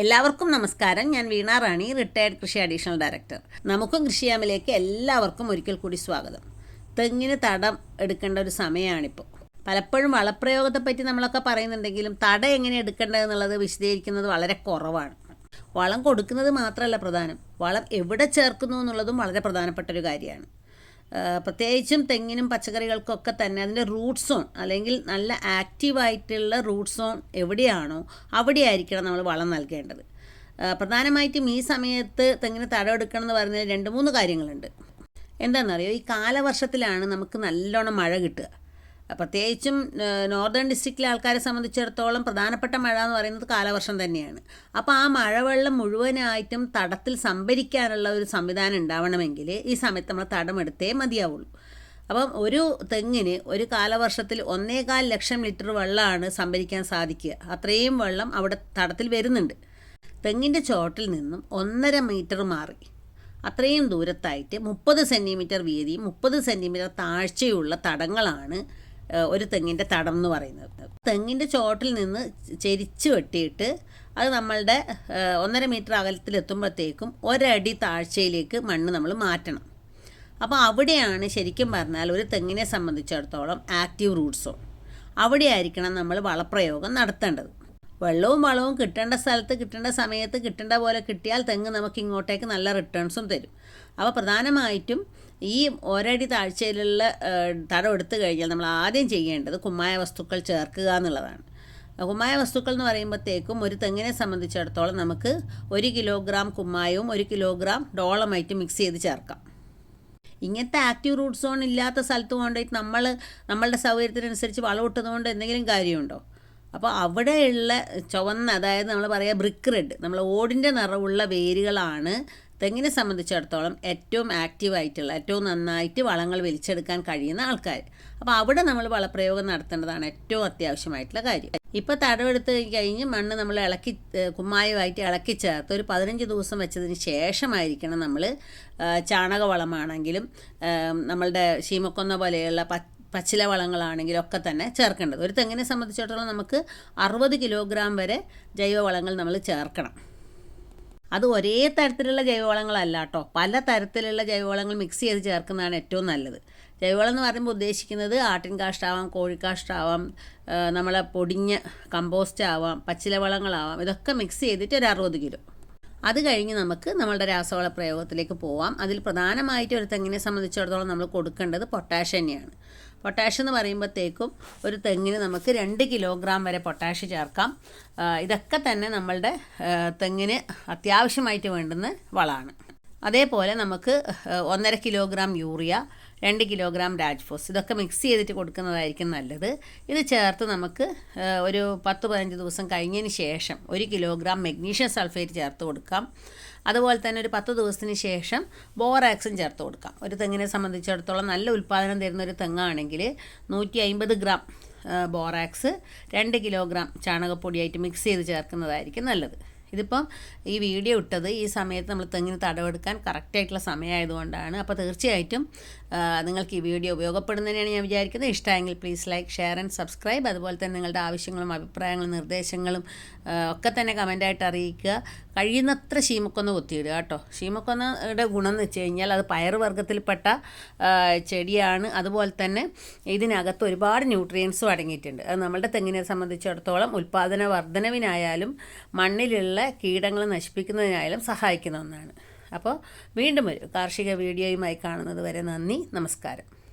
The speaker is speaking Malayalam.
എല്ലാവർക്കും നമസ്കാരം. ഞാൻ വീണ റാണി റിട്ടയർഡ് കൃഷി അഡീഷണൽ ഡയറക്ടർ നമുക്കും കൃഷിയാമിലേക്ക് എല്ലാവർക്കും ഒരിക്കൽ കൂടി സ്വാഗതം. തെങ്ങിന് തടം എടുക്കേണ്ട ഒരു സമയമാണിപ്പോൾ പലപ്പോഴും വളപ്രയോഗത്തെ പറ്റി നമ്മളൊക്കെ പറയുന്നുണ്ടെങ്കിലും തട എങ്ങനെ എടുക്കേണ്ടതെന്നുള്ളത് വിശദീകരിക്കുന്നത് വളരെ കുറവാണ്. വളം കൊടുക്കുന്നത് മാത്രമല്ല പ്രധാനം. വളം എവിടെ ചേർക്കുന്നു എന്നുള്ളതും വളരെ പ്രധാനപ്പെട്ട ഒരു കാര്യമാണ്. പ്രത്യേകിച്ചും തെങ്ങിനും പച്ചക്കറികൾക്കൊക്കെ തന്നെ അതിന്റെ റൂട്ട് സോൺ അല്ലെങ്കിൽ നല്ല ആക്റ്റീവായിട്ടുള്ള റൂട്ട് സോൺ എവിടെയാണോ അവിടെയായിരിക്കണം നമ്മൾ വളം നൽകേണ്ടത്. പ്രധാനമായിട്ടും ഈ സമയത്ത് തെങ്ങിന് തടമെടുക്കണം എന്ന് പറയുന്നത് രണ്ട് മൂന്ന് കാര്യങ്ങളുണ്ട്. എന്താണെന്നറിയോ? ഈ കാലവർഷത്തിലാണ് നമുക്ക് നല്ലോണം മഴ കിട്ടുക. പ്രത്യേകിച്ചും നോർത്തേൺ ഡിസ്ട്രിക്റ്റിലെ ആൾക്കാരെ സംബന്ധിച്ചിടത്തോളം പ്രധാനപ്പെട്ട മഴ എന്ന് പറയുന്നത് കാലവർഷം തന്നെയാണ്. അപ്പോൾ ആ മഴവെള്ളം മുഴുവനായിട്ടും തടത്തിൽ സംഭരിക്കാനുള്ള ഒരു സംവിധാനം ഉണ്ടാവണമെങ്കിൽ ഈ സമയത്ത് നമ്മൾ തടമെടുത്തേ മതിയാവുള്ളൂ. അപ്പം ഒരു തെങ്ങിന് ഒരു കാലവർഷത്തിൽ ഒന്നേകാൽ ലക്ഷം ലിറ്റർ വെള്ളമാണ് സംഭരിക്കാൻ സാധിക്കുക. അത്രയും വെള്ളം അവിടെ തടത്തിൽ വരുന്നുണ്ട്. തെങ്ങിന്റെ ചോട്ടിൽ നിന്നും ഒന്നര മീറ്റർ മാറി. അത്രയും ദൂരത്തായിട്ട് മുപ്പത് സെന്റിമീറ്റർ വീതി മുപ്പത് സെന്റിമീറ്റർ താഴ്ചയുള്ള തടങ്ങളാണ് ഒരു തെങ്ങിന്റെ തടം എന്ന് പറയുന്നത്. തെങ്ങിന്റെ ചോട്ടിൽ നിന്ന് ചെരിച്ച് വെട്ടിയിട്ട് അത് നമ്മളുടെ ഒന്നര മീറ്റർ അകലത്തിലെത്തുമ്പോഴത്തേക്കും ഒരടി താഴ്ചയിലേക്ക് മണ്ണ് നമ്മൾ മാറ്റണം. അപ്പോൾ അവിടെയാണ് ശരിക്കും പറഞ്ഞാൽ ഒരു തെങ്ങിനെ സംബന്ധിച്ചിടത്തോളം ആക്റ്റീവ് റൂട്ട്സോ. അവിടെ ആയിരിക്കണം നമ്മൾ വളപ്രയോഗം നടത്തേണ്ടത്. വെള്ളവും വളവും കിട്ടേണ്ട സ്ഥലത്ത് കിട്ടേണ്ട സമയത്ത് കിട്ടേണ്ട പോലെ കിട്ടിയാൽ തെങ്ങ് നമുക്ക് ഇങ്ങോട്ടേക്ക് നല്ല റിട്ടേൺസും തരും. അപ്പോൾ പ്രധാനമായിട്ടും ഈ ഒരടി താഴ്ചയിലുള്ള തടം എടുത്തു കഴിഞ്ഞാൽ നമ്മൾ ആദ്യം ചെയ്യേണ്ടത് കുമ്മായ വസ്തുക്കൾ ചേർക്കുക എന്നുള്ളതാണ്. കുമ്മായ വസ്തുക്കൾ എന്ന് പറയുമ്പോഴത്തേക്കും ഒരു തെങ്ങിനെ സംബന്ധിച്ചിടത്തോളം നമുക്ക് ഒരു കിലോഗ്രാം കുമ്മായവും ഒരു കിലോഗ്രാം ഡോളമായിട്ട് മിക്സ് ചെയ്ത് ചേർക്കാം. ഇങ്ങനത്തെ ആക്റ്റീവ് റൂട്ട് സോൺ ഇല്ലാത്ത സ്ഥലത്ത് കൊണ്ടുപോയിട്ട് നമ്മൾ നമ്മളുടെ സൗകര്യത്തിനനുസരിച്ച് വളമിട്ടത് കൊണ്ട് എന്തെങ്കിലും കാര്യമുണ്ടോ? അപ്പോൾ അവിടെയുള്ള ചുവന്ന അതായത് നമ്മൾ പറയുക ബ്രിക്ക് റെഡ് നമ്മൾ ഓടിന്റെ നിറവുള്ള വേരുകളാണ് തെങ്ങിനെ സംബന്ധിച്ചിടത്തോളം ഏറ്റവും ആക്റ്റീവായിട്ടുള്ള ഏറ്റവും നന്നായിട്ട് വളങ്ങൾ വലിച്ചെടുക്കാൻ കഴിയുന്ന ആൾക്കാർ അപ്പോൾ അവിടെ നമ്മൾ വളപ്രയോഗം നടത്തേണ്ടതാണ് ഏറ്റവും അത്യാവശ്യമായിട്ടുള്ള കാര്യം. ഇപ്പോൾ തടവെടുത്ത് കഴിഞ്ഞ് മണ്ണ് നമ്മൾ ഇളക്കി കുമ്മായമായിട്ട് ഇളക്കി ചേർത്ത് ഒരു പതിനഞ്ച് ദിവസം വെച്ചതിന് ശേഷമായിരിക്കണം നമ്മൾ ചാണകവളമാണെങ്കിലും നമ്മളുടെ ശീമക്കൊന്ന പോലെയുള്ള പ പച്ചില വളങ്ങളാണെങ്കിലും ഒക്കെ തന്നെ ചേർക്കേണ്ടത്. ഒരു തെങ്ങിനെ സംബന്ധിച്ചിടത്തോളം നമുക്ക് അറുപത് കിലോഗ്രാം വരെ ജൈവവളങ്ങൾ നമ്മൾ ചേർക്കണം. അത് ഒരേ തരത്തിലുള്ള ജൈവവളങ്ങളല്ല കേട്ടോ. പല തരത്തിലുള്ള ജൈവവളങ്ങൾ മിക്സ് ചെയ്ത് ചേർക്കുന്നതാണ് ഏറ്റവും നല്ലത്. ജൈവവളം എന്ന് പറയുമ്പോൾ ഉദ്ദേശിക്കുന്നത് ആട്ടിൻ കാഷ്ടാവാം കോഴിക്കാഷ്ടാവാം നമ്മളെ പൊടിഞ്ഞ കമ്പോസ്റ്റ് ആവാം പച്ചില വളങ്ങളാവാം. ഇതൊക്കെ മിക്സ് ചെയ്തിട്ട് ഒരു അറുപത് കിലോ. അത് കഴിഞ്ഞ് നമുക്ക് നമ്മളുടെ രാസവള പ്രയോഗത്തിലേക്ക് പോവാം. അതിൽ പ്രധാനമായിട്ട് ഒരു തെങ്ങിനെ സംബന്ധിച്ചിടത്തോളം നമ്മൾ കൊടുക്കേണ്ടത് പൊട്ടാഷ് തന്നെയാണ്. പൊട്ടാഷ് എന്ന് പറയുമ്പോഴത്തേക്കും ഒരു തെങ്ങിന് നമുക്ക് രണ്ട് കിലോഗ്രാം വരെ പൊട്ടാഷ് ചേർക്കാം. ഇതൊക്കെ തന്നെ നമ്മളുടെ തെങ്ങിന് അത്യാവശ്യമായിട്ട് വേണ്ടുന്ന വളമാണ്. അതേപോലെ നമുക്ക് ഒന്നര കിലോഗ്രാം യൂറിയ രണ്ട് കിലോഗ്രാം രാജ്ഫോസ്. ഇതൊക്കെ മിക്സ് ചെയ്തിട്ട് കൊടുക്കുന്നതായിരിക്കും നല്ലത്. ഇത് ചേർത്ത് നമുക്ക് ഒരു പത്ത് പതിനഞ്ച് ദിവസം കഴിഞ്ഞതിന് ശേഷം ഒരു കിലോഗ്രാം മെഗ്നീഷ്യം സൾഫേറ്റ് ചേർത്ത് കൊടുക്കാം. അതുപോലെ തന്നെ ഒരു പത്ത് ദിവസത്തിന് ശേഷം ബോറാക്സും ചേർത്ത് കൊടുക്കാം. ഒരു തെങ്ങിനെ സംബന്ധിച്ചിടത്തോളം നല്ല ഉൽപ്പാദനം തരുന്ന ഒരു തെങ്ങാണെങ്കിൽ നൂറ്റി അൻപത് ഗ്രാം ബോറാക്സ് രണ്ട് കിലോഗ്രാം ചാണകപ്പൊടിയായിട്ട് മിക്സ് ചെയ്ത് ചേർക്കുന്നതായിരിക്കും നല്ലത്. ഇതിപ്പം ഈ വീഡിയോ ഇട്ടത് ഈ സമയത്ത് നമ്മൾ തെങ്ങിന് തടവെടുക്കാൻ കറക്റ്റായിട്ടുള്ള സമയമായതുകൊണ്ടാണ്. അപ്പോൾ തീർച്ചയായിട്ടും നിങ്ങൾക്ക് ഈ വീഡിയോ ഉപയോഗപ്പെടുന്നതിനാണ് ഞാൻ വിചാരിക്കുന്നത്. ഇഷ്ടമായെങ്കിൽ please like share and subscribe അതുപോലെ തന്നെ നിങ്ങളുടെ ആവശ്യങ്ങളും അഭിപ്രായങ്ങളും നിർദ്ദേശങ്ങളും ഒക്കെ തന്നെ കമന്റായിട്ട് അറിയിക്കുക. കഴിയുന്നത്ര ശീമക്കൊന്ന് കുത്തിയിടുക കേട്ടോ. ശീമക്കൊന്നയുടെ ഗുണം എന്ന് വെച്ച് കഴിഞ്ഞാൽ അത് പയറുവർഗത്തിൽപ്പെട്ട ചെടിയാണ്. അതുപോലെ തന്നെ ഇതിനകത്ത് ഒരുപാട് ന്യൂട്രിയൻസും അടങ്ങിയിട്ടുണ്ട്. അത് നമ്മളുടെ തെങ്ങിനെ സംബന്ധിച്ചിടത്തോളം ഉൽപ്പാദന വർധനവിനായാലും മണ്ണിലുള്ള കീടങ്ങൾ നശിപ്പിക്കുന്നതിനായാലും സഹായിക്കുന്ന ഒന്നാണ്. അപ്പോൾ വീണ്ടും ഒരു കാർഷിക വീഡിയോയുമായി കാണുന്നത് വരെ നന്ദി. നമസ്കാരം.